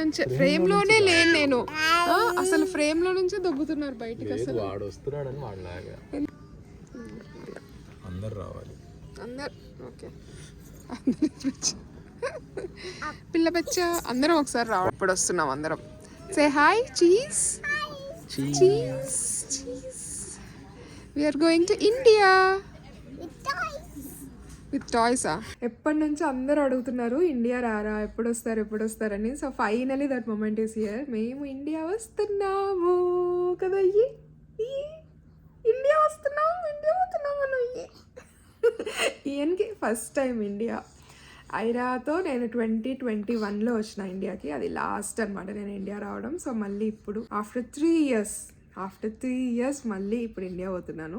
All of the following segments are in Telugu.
నుంచి ఫ్రేమ్లోనే లేను నేను. అసలు ఫ్రేమ్లో నుంచే దొబ్బుతున్నారు బయటికి అసలు. వాడు వస్తున్నాడని వాడిలాగా అందరు రావాలి. అందరు ఓకే. పిల్ల పెచ్చ అందరం ఒకసారి రావడం ఇప్పుడు వస్తున్నాం అందరం. Say hi cheese cheese cheese we're going to India with టాయ్సా ah? ఎప్పటి నుంచి అందరూ అడుగుతున్నారు ఇండియా రారా ఎప్పుడు వస్తారు ఎప్పుడు వస్తారని so finally that moment is year మేము ఇండియా వస్తున్నాము కదా అయ్యి? ఇండియా వస్తున్నాము ఇండియా వస్తున్నాము మనం ఈయనకి ఫస్ట్ టైం ఇండియా. ఐరాతో నేను ట్వంటీ ట్వంటీ వన్లో వచ్చిన ఇండియాకి. అది లాస్ట్ అనమాట నేను ఇండియా రావడం. సో మళ్ళీ ఇప్పుడు after three years after three years మళ్ళీ ఇప్పుడు ఇండియా పోతున్నాను.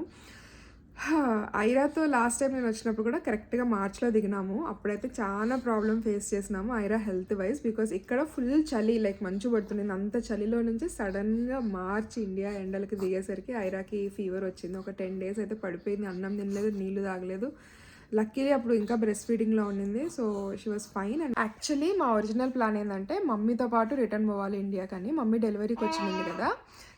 ఐరాతో లాస్ట్ టైం నేను వచ్చినప్పుడు కూడా కరెక్ట్గా మార్చ్లో దిగినాము. అప్పుడైతే చాలా ప్రాబ్లం ఫేస్ చేసినాము ఐరా హెల్త్ వైజ్ బికాస్ ఇక్కడ ఫుల్ చలి లైక్ మంచు పడుతుంది. అంత చలిలో నుంచి సడన్గా మార్చి ఇండియా ఎండలకి దిగేసరికి ఐరాకి ఫీవర్ వచ్చింది. ఒక టెన్ డేస్ అయితే పడిపోయింది. అన్నం తినలేదు నీళ్ళు తాగలేదు. లక్కీలీ అప్పుడు ఇంకా బ్రెస్ట్ ఫీడింగ్లో ఉండింది. So she was fine. And actually మా ఒరిజినల్ ప్లాన్ ఏంటంటే మమ్మీతో పాటు రిటర్న్ పోవాలి ఇండియా కానీ మమ్మీ డెలివరీకి వచ్చింది కదా.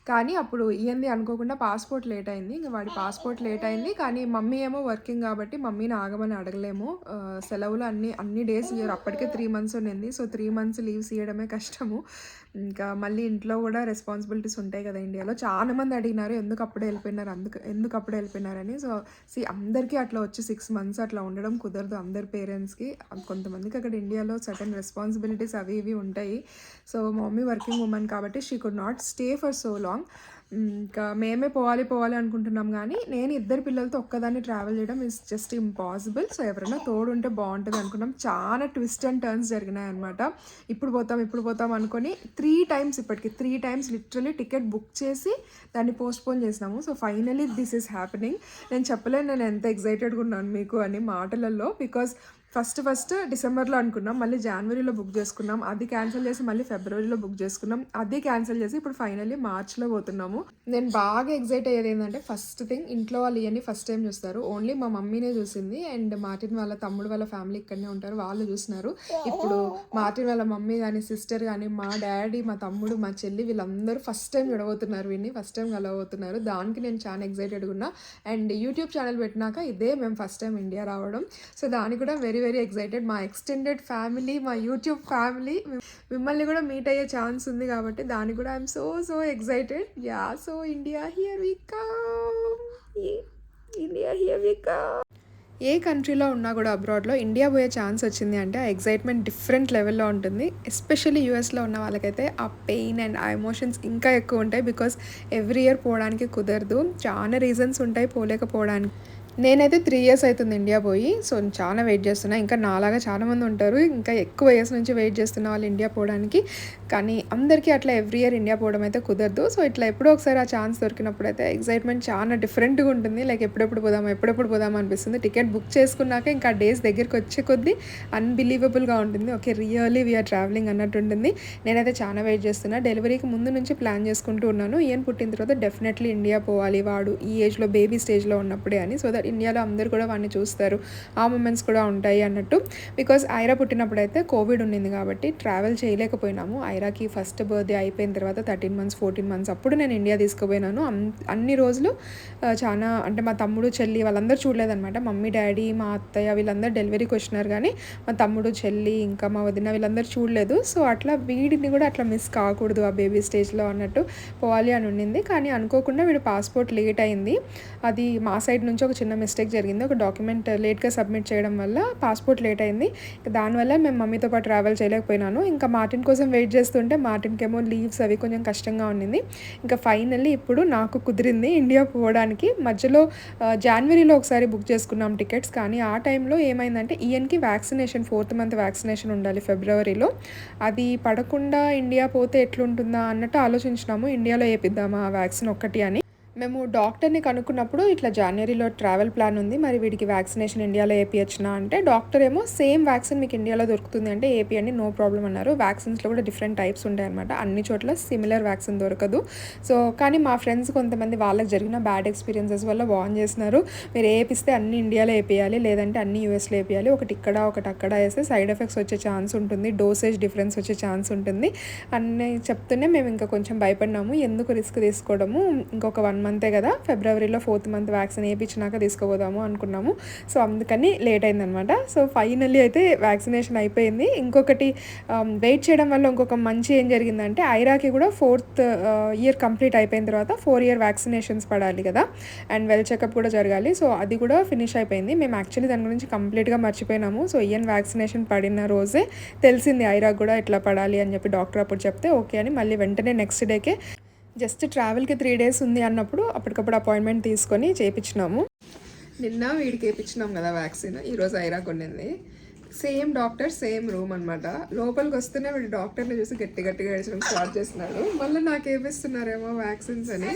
కానీ అప్పుడు ఇయ్యంది అనుకోకుండా పాస్పోర్ట్ లేట్ అయింది. ఇంకా వాడి పాస్పోర్ట్ లేట్ అయింది. కానీ మమ్మీ ఏమో వర్కింగ్ కాబట్టి మమ్మీని ఆగమని అడగలేము. సెలవులు అన్ని అన్ని డేస్ ఇయ్యరు. అప్పటికే త్రీ మంత్స్ ఉండింది. సో త్రీ మంత్స్ లీవ్స్ ఇవ్వడమే కష్టము. ఇంకా మళ్ళీ ఇంట్లో కూడా రెస్పాన్సిబిలిటీస్ ఉంటాయి కదా ఇండియాలో. చాలా మంది అడిగినారు ఎందుకు అప్పుడే వెళ్ళిపోయినారు? అందుకు ఎందుకు అప్పుడే వెళ్ళిపోయినారని? సో సి అందరికీ అట్లా వచ్చి సిక్స్ మంత్స్ అట్లా ఉండడం కుదరదు అందరి పేరెంట్స్కి. కొంతమందికి అక్కడ ఇండియాలో సర్టన్ రెస్పాన్సిబిలిటీస్ అవి ఇవి ఉంటాయి. సో మమ్మీ వర్కింగ్ ఉమెన్ కాబట్టి she could not stay for so long ఇంకా మేమే పోవాలి పోవాలి అనుకుంటున్నాం కానీ నేను ఇద్దరు పిల్లలతో ఒక్కదాన్ని ట్రావెల్ చేయడం ఇస్ జస్ట్ ఇంపాసిబుల్ సో ఎవరైనా తోడు ఉంటే బాగుంటుంది అనుకున్నాం. చాలా ట్విస్ట్ అండ్ టర్న్స్ జరిగినాయి అనమాట ఇప్పుడు పోతాం ఇప్పుడు పోతాం అనుకొని త్రీ టైమ్స్ ఇప్పటికి three times literally ticket book చేసి దాన్ని పోస్ట్పోన్ చేసినాము. So finally this is happening నేను చెప్పలేను నేను ఎంత ఎగ్జైటెడ్గా ఉన్నాను మీకు అని మాటలలో బికాస్ ఫస్ట్ ఫస్ట్ డిసెంబర్లో అనుకున్నాం మళ్ళీ జనవరిలో బుక్ చేసుకున్నాం అది క్యాన్సిల్ చేసి మళ్ళీ ఫిబ్రవరిలో బుక్ చేసుకున్నాం అది క్యాన్సిల్ చేసి ఇప్పుడు ఫైనల్లీ మార్చ్లో పోతున్నాము. నేను బాగా ఎగ్జైట్ అయ్యేది ఏంటంటే ఫస్ట్ థింగ్ ఇంట్లో వాళ్ళు ఇవన్నీ ఫస్ట్ టైం చూస్తారు. ఓన్లీ మా మమ్మీనే చూసింది అండ్ మార్టిన్ వాళ్ళ తమ్ముడు వాళ్ళ ఫ్యామిలీ ఇక్కడనే ఉంటారు వాళ్ళు చూస్తున్నారు ఇప్పుడు మార్టిన్ వాళ్ళ మమ్మీ కానీ సిస్టర్ కానీ మా డాడీ మా తమ్ముడు మా చెల్లి వీళ్ళందరూ ఫస్ట్ టైం చూడబోతున్నారు వీడిని ఫస్ట్ టైం కలవబోతున్నారు. దానికి నేను చాలా ఎగ్జైటెడ్గా ఉన్నా. అండ్ యూట్యూబ్ ఛానల్ పెట్టినాక ఇదే మేము ఫస్ట్ టైం ఇండియా రావడం. సో దానికి కూడా వెరీ వెరీ ఎగ్జైటెడ్ మా ఎక్స్టెండెడ్ ఫ్యామిలీ మా యూట్యూబ్ ఫ్యామిలీ మిమ్మల్ని కూడా మీట్ అయ్యే ఛాన్స్ ఉంది కాబట్టి దానికి కూడా I'm so so excited yeah so India here we come India here we come ఏ కంట్రీలో ఉన్నా కూడా అబ్రాడ్లో ఇండియా పోయే ఛాన్స్ వచ్చింది అంటే ఆ ఎగ్జైట్మెంట్ డిఫరెంట్ లెవెల్లో ఉంటుంది. ఎస్పెషల్లీ యూఎస్లో ఉన్న వాళ్ళకైతే ఆ పెయిన్ అండ్ ఆ ఎమోషన్స్ ఇంకా ఎక్కువ ఉంటాయి బికాస్ ఎవ్రీ ఇయర్ పోవడానికి కుదరదు. చాలా రీజన్స్ ఉంటాయి పోలేకపోవడానికి. నేనైతే త్రీ ఇయర్స్ అవుతుంది ఇండియా పోయి సో చాలా వెయిట్ చేస్తున్నా. ఇంకా నాలాగా చాలా మంది ఉంటారు. ఇంకా ఎక్కువ ఇయర్స్ నుంచి వెయిట్ చేస్తున్న వాళ్ళు ఇండియా పోవడానికి. కానీ అందరికీ అట్లా ఎవ్రీ ఇయర్ ఇండియా పోవడం అయితే కుదరదు. సో ఇట్లా ఎప్పుడో ఒకసారి ఆ ఛాన్స్ దొరికినప్పుడు అయితే ఎగ్జైట్మెంట్ చాలా డిఫరెంట్గా ఉంటుంది. లైక్ ఎప్పుడెప్పుడు పోదాం ఎప్పుడెప్పుడు పోదాం అనిపిస్తుంది. టికెట్ బుక్ చేసుకున్నాక ఇంకా డేస్ దగ్గరికి వచ్చే కొద్దీ అన్బిలీవబుల్గా ఉంటుంది. ఓకే రియల్లీ వీఆర్ ట్రావెలింగ్ అన్నట్టు ఉంటుంది. నేనైతే చాలా వెయిట్ చేస్తున్నా. డెలివరీకి ముందు నుంచి ప్లాన్ చేసుకుంటూ ఉన్నాను. ఈయన పుట్టిన తర్వాత డెఫినెట్లీ ఇండియా పోవాలి. వాడు ఈ ఏజ్లో బేబీ స్టేజ్లో ఉన్నప్పుడే అని. సో దట్ ఇండియాలో అందరూ కూడా వాడిని చూస్తారు. ఆ మూమెంట్స్ కూడా ఉంటాయి అన్నట్టు. బికాస్ ఐరా పుట్టినప్పుడు అయితే కోవిడ్ ఉండింది కాబట్టి ట్రావెల్ చేయలేకపోయినాము. ఐరాకి ఫస్ట్ బర్త్డే అయిపోయిన తర్వాత థర్టీన్ మంత్స్ ఫోర్టీన్ మంత్స్ అప్పుడు నేను ఇండియా తీసుకుపోయినాను. అన్- అన్ని రోజులు చాలా అంటే మా తమ్ముడు చెల్లి వాళ్ళందరూ చూడలేదన్నమాట. మమ్మీ డాడీ మా అత్తయ్య వీళ్ళందరూ డెలివరీకి వచ్చినారు కానీ మా తమ్ముడు చెల్లి ఇంకా మా వదిన వీళ్ళందరూ చూడలేదు. సో అట్లా వీడిని కూడా అట్లా మిస్ కాకూడదు ఆ బేబీ స్టేజ్లో అన్నట్టు పోవాలి అని ఉండింది. కానీ అనుకోకుండా వీడు పాస్పోర్ట్ లేట్ అయింది. అది మా సైడ్ నుంచి ఒక చిన్న మిస్టేక్ జరిగింది ఒక డాక్యుమెంట్ లేట్గా సబ్మిట్ చేయడం వల్ల పాస్పోర్ట్ లేట్ అయింది. దానివల్ల మేము మమ్మీతో పాటు ట్రావెల్ చేయలేకపోయినాను. ఇంకా మార్టిన్ కోసం వెయిట్ చేస్తుంటే మార్టిన్కి ఏమో లీవ్స్ అవి కొంచెం కష్టంగా ఉండింది. ఇంకా ఫైనల్లీ ఇప్పుడు నాకు కుదిరింది ఇండియా పోవడానికి. మధ్యలో జనవరిలో ఒకసారి బుక్ చేసుకున్నాం టికెట్స్. కానీ ఆ టైంలో ఏమైందంటే ఈయనకి వ్యాక్సినేషన్ ఫోర్త్ మంత్ వ్యాక్సినేషన్ ఉండాలి ఫిబ్రవరిలో. అది పడకుండా ఇండియా పోతే ఎట్లుంటుందా అన్నట్టు ఆలోచించినాము. ఇండియాలో వేపిద్దామా ఆ వ్యాక్సిన్ ఒక్కటి అని. మేము డాక్టర్ని కనుక్కున్నప్పుడు ఇట్లా జనవరిలో ట్రావెల్ ప్లాన్ ఉంది. మరి వీడికి వ్యాక్సినేషన్ ఇండియాలో వేపియచ్చునా అంటే డాక్టర్ ఏమో సేమ్ వ్యాక్సిన్ మీకు ఇండియాలో దొరుకుతుంది అంటే ఏపీ అండి నో ప్రాబ్లం అన్నారు వ్యాక్సిన్స్లో కూడా డిఫరెంట్ టైప్స్ ఉంటాయి అనమాట అన్ని చోట్ల సిమిలర్ వ్యాక్సిన్ దొరకదు. సో కానీ మా ఫ్రెండ్స్ కొంతమంది వాళ్ళకి జరిగిన బ్యాడ్ ఎక్స్పీరియన్సెస్ వల్ల వార్న్ చేసినారు మీరు ఏపిస్తే అన్ని ఇండియాలో వేపియాలి లేదంటే అన్ని యూఎస్లో వేపియాలి ఒకటి ఇక్కడ ఒకటి అక్కడ వేస్తే సైడ్ ఎఫెక్ట్స్ వచ్చే ఛాన్స్ ఉంటుంది. డోసేజ్ డిఫరెన్స్ వచ్చే ఛాన్స్ ఉంటుంది. అన్నీ చెప్తూనే మేము ఇంకా కొంచెం భయపడినాము. ఎందుకు రిస్క్ తీసుకోవడము? ఇంకొక వన్ మంతే కదా ఫిబ్రవరిలో ఫోర్త్ మంత్ వ్యాక్సిన్ వేయించినాక తీసుకోపోదాము అనుకున్నాము. సో అందుకని లేట్ అయిందనమాట సో ఫైనల్లీ అయితే వ్యాక్సినేషన్ అయిపోయింది. ఇంకొకటి um, వెయిట్ చేయడం వల్ల ఇంకొక మంచి ఏం జరిగిందంటే ఐరాకి కూడా ఫోర్త్ ఇయర్ కంప్లీట్ అయిపోయిన తర్వాత ఫోర్ ఇయర్ వ్యాక్సినేషన్స్ పడాలి కదా. అండ్ వెల్ చెకప్ కూడా జరగాలి. సో అది కూడా ఫినిష్ అయిపోయింది. మేము యాక్చువల్లీ దాని గురించి కంప్లీట్గా మర్చిపోయినాము. సో ఇయన్ వ్యాక్సినేషన్ పడిన రోజే తెలిసింది ఐరాక్ కూడా ఎట్లా పడాలి అని చెప్పి డాక్టర్ అప్పుడు చెప్తే ఓకే అని మళ్ళీ వెంటనే నెక్స్ట్ డేకే జస్ట్ ట్రావెల్కి త్రీ డేస్ ఉంది అన్నప్పుడు అప్పటికప్పుడు అపాయింట్మెంట్ తీసుకొని చేయించినాము నిన్న వీడికి వేయించినాం కదా వ్యాక్సిన్ ఈరోజు ఐరాక్ ఉండింది సేమ్ డాక్టర్ సేమ్ రూమ్ అనమాట లోపలికి వస్తూనే వీడు డాక్టర్ని చూసి గట్టి గట్టిగా ఏడ్చడం స్టార్ట్ చేస్తున్నాడు. మళ్ళీ నాకు వేపిస్తున్నారేమో వ్యాక్సిన్స్ అని.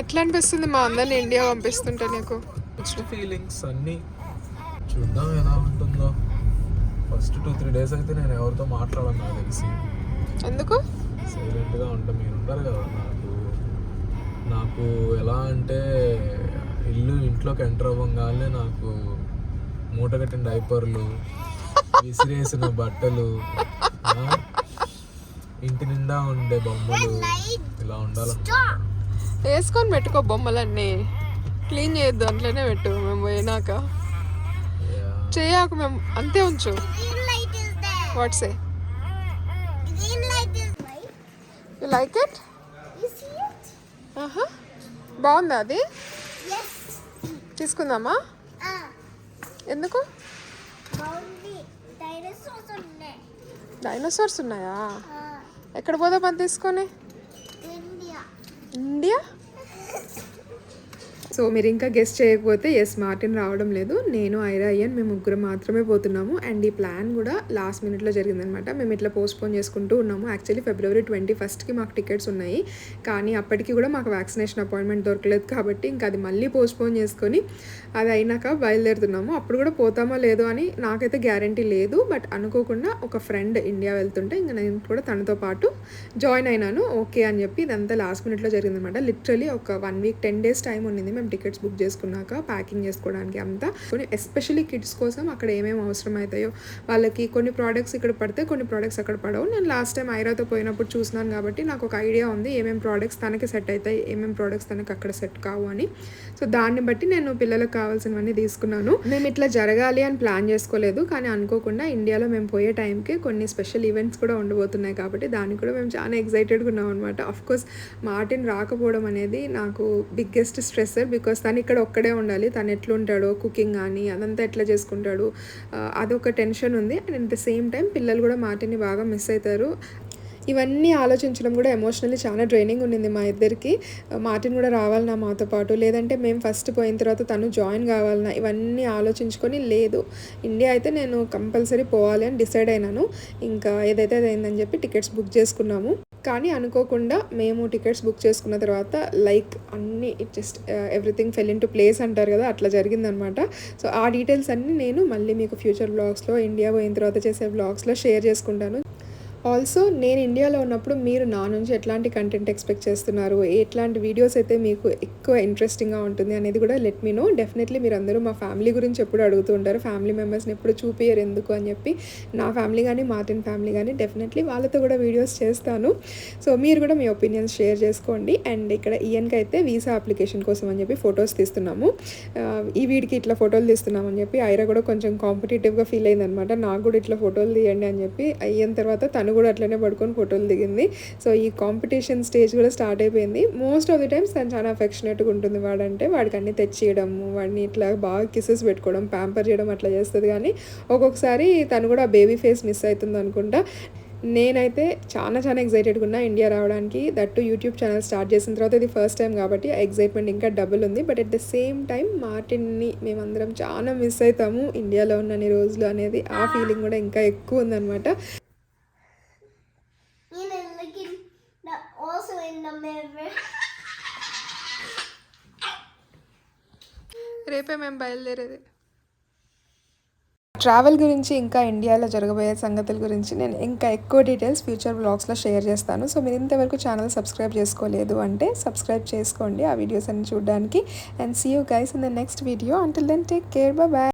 ఎట్లా అనిపిస్తుంది మా అందరిని ఇండియా పంపిస్తుంటే నీకు? ఫీలింగ్స్ అన్నీ చూద్దాం ఎలా ఉంటుందో. ఫస్ట్ టూ త్రీ డేస్ అయితే నేను ఎవరితో మాట్లాడను నాకు తెలిసి. ఎందుకు? సైలెంట్గా ఉంటా మీరు ఉంటారు కదా. నాకు నాకు ఎలా అంటే ఇల్లు ఇంట్లోకి ఎంటర్ అవ్వగానే నాకు మూట కట్టిన డైపర్లు విసిరేసిన బట్టలు ఇంటి నిండా ఉండే బొమ్మలు ఇలా ఉండాలన్నమాట. వేసుకొని పెట్టుకో బొమ్మలన్నీ. క్లీన్ చేయొద్దు అంట్లోనే పెట్టు మేము పోయినాక. చేయకు మేము అంతే ఉంచు. What say. You like it You see it? ఆహా బాగుందా అది Yes. తీసుకుందామా Ah. ఎందుకు. డైనోసార్స్ ఉన్నాయా. ఎక్కడ పోదాం అది తీసుకొని India. ఇండియా సో మీరు ఇంకా గెస్ట్ చేయకపోతే ఎస్ మార్టిన్ రావడం లేదు. నేను ఐరా అయ్యాను మేము ముగ్గురు మాత్రమే పోతున్నాము. అండ్ ఈ ప్లాన్ కూడా లాస్ట్ మినిట్లో జరిగిందనమాట. మేము ఇట్లా పోస్ట్పోన్ చేసుకుంటూ ఉన్నాము. యాక్చువల్లీ ఫిబ్రవరి ట్వంటీ ఫస్ట్కి మాకు టికెట్స్ ఉన్నాయి. కానీ అప్పటికి కూడా మాకు వ్యాక్సినేషన్ అపాయింట్మెంట్ దొరకలేదు కాబట్టి ఇంకా అది మళ్ళీ పోస్ట్పోన్ చేసుకొని అది అయినాక బయలుదేరుతున్నాము. అప్పుడు కూడా పోతామో లేదో అని నాకైతే గ్యారంటీ లేదు. బట్ అనుకోకుండా ఒక ఫ్రెండ్ ఇండియా వెళ్తుంటే ఇంకా నేను కూడా తనతో పాటు జాయిన్ అయినాను. ఓకే అని చెప్పి ఇదంతా లాస్ట్ మినిట్లో జరిగిందనమాట. లిటరలీ ఒక one week ten days time ఉండింది మేము టికెట్స్ బుక్ చేసుకున్నాక ప్యాకింగ్ చేసుకోవడానికి అంతా. కొన్ని ఎస్పెషల్లీ కిడ్స్ కోసం అక్కడ ఏమేమి అవసరం అవుతాయో వాళ్ళకి కొన్ని ప్రోడక్ట్స్ ఇక్కడ పడితే కొన్ని ప్రోడక్ట్స్ అక్కడ పడవు. నేను లాస్ట్ టైం ఐరాతో పోయినప్పుడు చూసినాను కాబట్టి నాకు ఒక ఐడియా ఉంది ఏమేమి ప్రోడక్ట్స్ తనకి సెట్ అవుతాయి ఏమేమి ప్రోడక్ట్స్ తనకి అక్కడ సెట్ కావు అని. సో దాన్ని బట్టి నేను పిల్లలకు కావాల్సినవన్నీ తీసుకున్నాను. మేము ఇట్లా జరగాలి అని ప్లాన్ చేసుకోలేదు కానీ అనుకోకుండా ఇండియాలో మేము పోయే టైంకి కొన్ని స్పెషల్ ఈవెంట్స్ కూడా ఉండబోతున్నాయి కాబట్టి దానికి కూడా మేము చాలా ఎక్సైటెడ్గా ఉన్నాం అనమాట కోర్స్ మార్టిన్ రాకపోవడం అనేది నాకు బిగ్గెస్ట్ స్ట్రెస్ బికాస్ తను ఇక్కడ ఒక్కడే ఉండాలి. తను ఎట్లుంటాడో కుకింగ్ కానీ అదంతా ఎట్లా చేసుకుంటాడు అదొక టెన్షన్ ఉంది. And at the same time పిల్లలు కూడా మాటిని బాగా మిస్ అవుతారు ఇవన్నీ ఆలోచించడం కూడా ఎమోషనల్లీ చాలా ట్రైనింగ్ ఉండింది మా ఇద్దరికి. మార్టిన్ కూడా రావాలన్నా మాతో పాటు. లేదంటే మేము ఫస్ట్ పోయిన తర్వాత తను జాయిన్ కావాలన్నా ఇవన్నీ ఆలోచించుకొని లేదు. ఇండియా అయితే నేను కంపల్సరీ పోవాలి అని డిసైడ్ అయినాను. ఇంకా ఏదైతే అయిందని చెప్పి టికెట్స్ బుక్ చేసుకున్నాము. కానీ అనుకోకుండా మేము టికెట్స్ బుక్ చేసుకున్న తర్వాత లైక్ అన్ని it just everything fell into place అంటారు కదా అట్లా జరిగిందనమాట. సో ఆ డీటెయిల్స్ అన్నీ నేను మళ్ళీ మీకు ఫ్యూచర్ బ్లాగ్స్లో ఇండియా పోయిన తర్వాత చేసే బ్లాగ్స్లో షేర్ చేసుకుంటాను. ఆల్సో నేను ఇండియాలో ఉన్నప్పుడు మీరు నా నుంచి ఎట్లాంటి కంటెంట్ ఎక్స్పెక్ట్ చేస్తున్నారు? ఎట్లాంటి వీడియోస్ అయితే మీకు ఎక్కువ ఇంట్రెస్టింగ్గా ఉంటుంది అనేది కూడా లెట్ మీ నో డెఫినెట్లీ మీరు అందరూ మా ఫ్యామిలీ గురించి ఎప్పుడు అడుగుతూ ఉంటారు. ఫ్యామిలీ మెంబర్స్ని ఎప్పుడు చూపించరు ఎందుకు అని చెప్పి. నా ఫ్యామిలీ కానీ మార్టిన్ ఫ్యామిలీ కానీ డెఫినెట్లీ వాళ్ళతో కూడా వీడియోస్ చేస్తాను. సో మీరు కూడా మీ ఒపీనియన్స్ షేర్ చేసుకోండి. అండ్ ఇక్కడ ఈఎన్కి అయితే వీసా అప్లికేషన్ కోసం అని చెప్పి ఫొటోస్ తీస్తున్నాము. Uh, ఈ వీడికి ఇట్లా ఫోటోలు తీస్తున్నామని చెప్పి ఐరా కూడా కొంచెం కాంపిటేటివ్గా ఫీల్ అయిందనమాట. నాకు కూడా ఇట్లా ఫోటోలు తీయండి అని చెప్పి అయిన తర్వాత తను కూడా అట్లనే పడుకొని ఫోటోలు దిగింది. సో ఈ కాంపిటీషన్ స్టేజ్ కూడా స్టార్ట్ అయిపోయింది. మోస్ట్ ఆఫ్ ది టైమ్స్ తను చాలా అఫెక్షనేట్గా ఉంటుంది వాడంటే వాడికి అన్ని తెచ్చియడము వాడిని ఇట్లా బాగా కిసెస్ పెట్టుకోవడం ప్యాంపర్ చేయడం అట్లా చేస్తుంది. కానీ ఒక్కొక్కసారి తను కూడా బేబీ ఫేస్ మిస్ అవుతుంది అనుకుంటా. నేనైతే చాలా చాలా ఎక్సైటెడ్గా ఉన్నా ఇండియా రావడానికి. దట్టు యూట్యూబ్ ఛానల్ స్టార్ట్ చేసిన తర్వాత ఇది ఫస్ట్ టైం కాబట్టి ఎక్సైట్మెంట్ ఇంకా డబుల్ ఉంది. But at the same time మార్టిన్ని మేమందరం చాలా మిస్ అవుతాము. ఇండియాలో ఉన్నన్ని రోజులు అనేది ఆ ఫీలింగ్ కూడా ఇంకా ఎక్కువ ఉందన్నమాట. రేపే మేము బయలుదేరేది. ట్రావెల్ గురించి ఇంకా ఇండియాలో జరగబోయే సంగతుల గురించి నేను ఇంకా ఎక్కువ డీటెయిల్స్ ఫ్యూచర్ బ్లాగ్స్లో షేర్ చేస్తాను. సో మీరు ఇంతవరకు ఛానల్ సబ్స్క్రైబ్ చేసుకోలేదు అంటే సబ్స్క్రైబ్ చేసుకోండి. ఆ వీడియోస్ అన్ని చూడడానికి. And see you guys in the next video until then take care bye